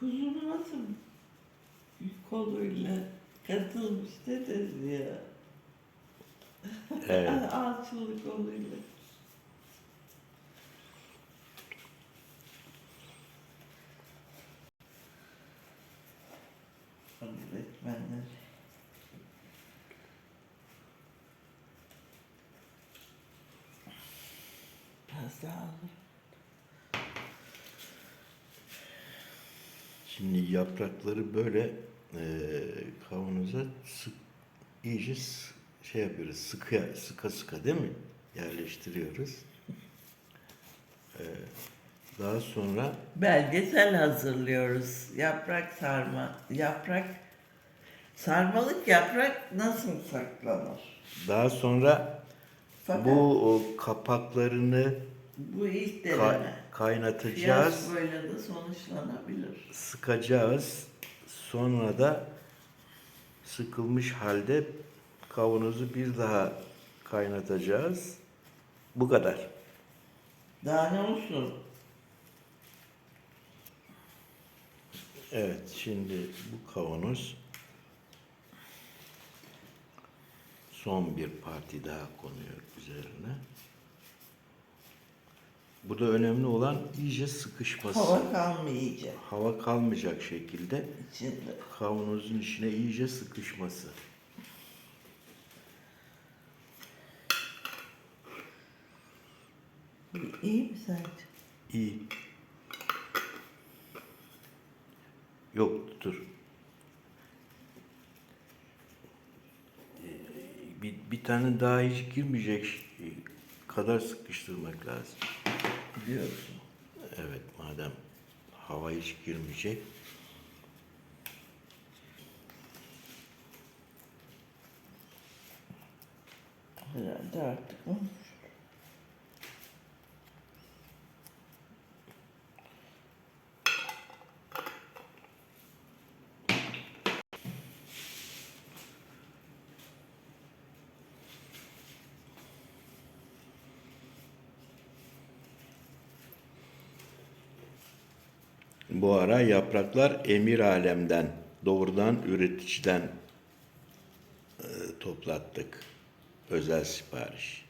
Kuzum nasıl koluyla katılmış dediniz ya. Evet. Alçılı koluyla. Öğretmenler. Biraz daha alır. Şimdi yaprakları böyle e, kavanoza sık, iyice şey yapıyoruz, sıkı, sıka sıka değil mi? Yerleştiriyoruz. E, daha sonra Belgesel hazırlıyoruz. Yaprak sarma, yaprak sarmalık yaprak nasıl saklanır? daha sonra Fakat bu o kapaklarını bu ilk deneme. Kaynatacağız, Fiyas böyle de sonuçlanabilir. sıkacağız. Sonra da sıkılmış halde kavanozu bir daha kaynatacağız. Bu kadar. Daha ne olsun? Evet, şimdi bu kavanoz son bir parti daha konuyor üzerine. Bu da önemli olan iyice sıkışması. Hava kalmayacak Hava kalmayacak şekilde içinde. kavanozun içine iyice sıkışması. İyi mi sence? İyi. Yok dur. Ee, Bir, bir tane daha hiç girmeyecek kadar sıkıştırmak lazım. Diyorsun. Evet madem hava hiç girmeyecek. Herhalde artık olmuş. Bu ara yapraklar emir alemden, doğrudan üreticiden e, toplattık. Özel sipariş.